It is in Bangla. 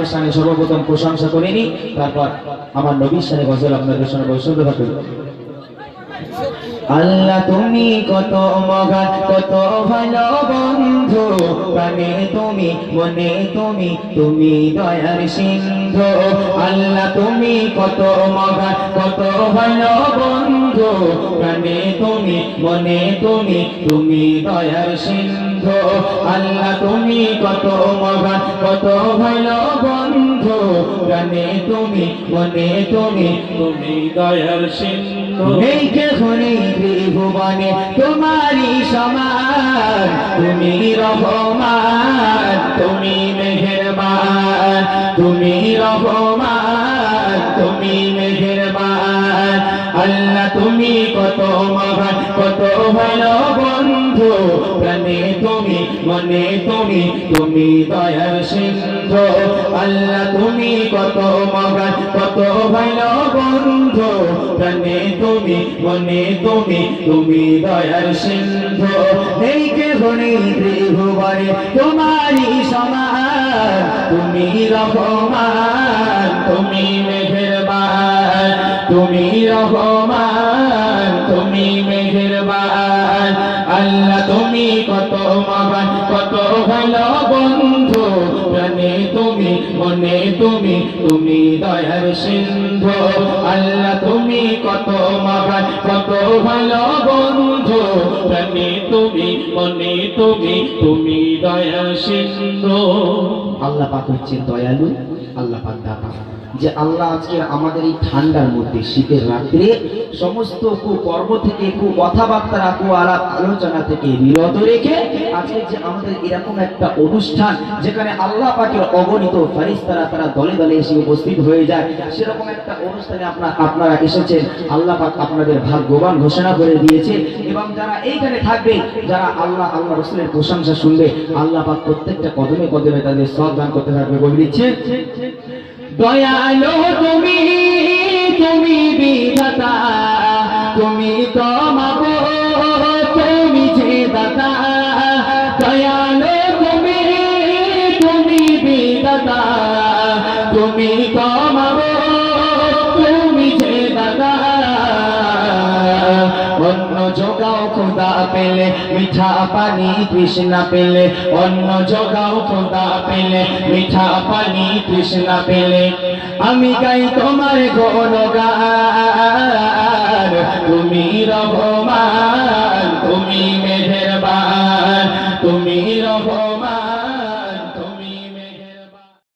পাকের সামনে সর্বপ্রথম প্রশংসা করে নি তারপর আমার নবীর সামনে গজল আপনাদের সামনে বৈষ্ণব থাকবে আল্লাহ তুমি কত মগা, কত ভালো বন্ধু। প্রাণে তুমি, মনে তুমি তুমি দয়ার সিন্ধু। আল্লাহ তুমি কত মগা, কত ভালো বন্ধু। প্রাণে তুমি, মনে তুমি তুমি দয়ার সিন্ধু। আল্লাহ তুমি কত মগা, কত ভালো বন্ধু। প্রাণে তুমি মনে তুমি তুমি দয়ার সিন্ধু। এই যে খনি ত্রিভুবনে তোমারই সমান, তুমি রহমান, তুমি মেহেরবান। তুমি রহমান, তুমি মেহেরবান। আল্লাহ, তুমি কত মহান, কত ভালো বন্ধু। প্রাণে তুমি, মনে তুমি তুমি দয়ার সিন্ধু। আল্লাহ, তুমি কত মহান, কত ভালো বন্ধু। প্রাণে তুমি, মনে তুমি তুমি দয়ার সিন্ধু। এই কে গণি ত্রিভুবনে তোমারই সমান, তুমি রহমান, তুমি মেহেরবান, তুমি রহমান। মহান কত ভালো বন্ধু, প্রাণে তুমি, মনে তুমি তুমি দয়ার সিন্ধু। আল্লাহ, তুমি কত মহান, কত ভালো বন্ধু। প্রাণে তুমি, মনে তুমি তুমি দয়ার সিন্ধু। আল্লাহ পাক হচ্ছেন দয়ালু, আল্লাহ পাক দাতা। যে আল্লাহ আজকে আমাদের এই ঠান্ডার মধ্যে, শীতের রাত্রে সমস্ত কু কুকর্ম থেকে কু কথাবার্তা কু আলাপ আলোচনা থেকে বিরত রেখে আজকে যে আমাদের এরকম একটা অনুষ্ঠান যেখানে আল্লাহ পাকের অগণিত ফারিস্তারা তারা দলে দলে এসে উপস্থিত হয়ে যায়। সেরকম একটা অনুষ্ঠানে আপনার আপনারা এসেছেন। আল্লাহ পাক আপনাদের ভাগ্যবান ঘোষণা করে দিয়েছে। এবং যারা এইখানে থাকবে, যারা আল্লাহ আল্লাহ রসুলের প্রশংসা শুনবে, আল্লাহ পাক প্রত্যেকটা কদমে কদমে তাদের সব দান করতে থাকবে বলে দিচ্ছে দয়ালো তুমি তুমি তুমি মাগো তুমি যে অন্য খোদা পেলে, মিঠা পানি তৃষ্ণা পেলে। অন্য খোদা পেলে, মিঠা পানি তৃষ্ণা পেলে। আমি গাই তোমার তুমি তুমি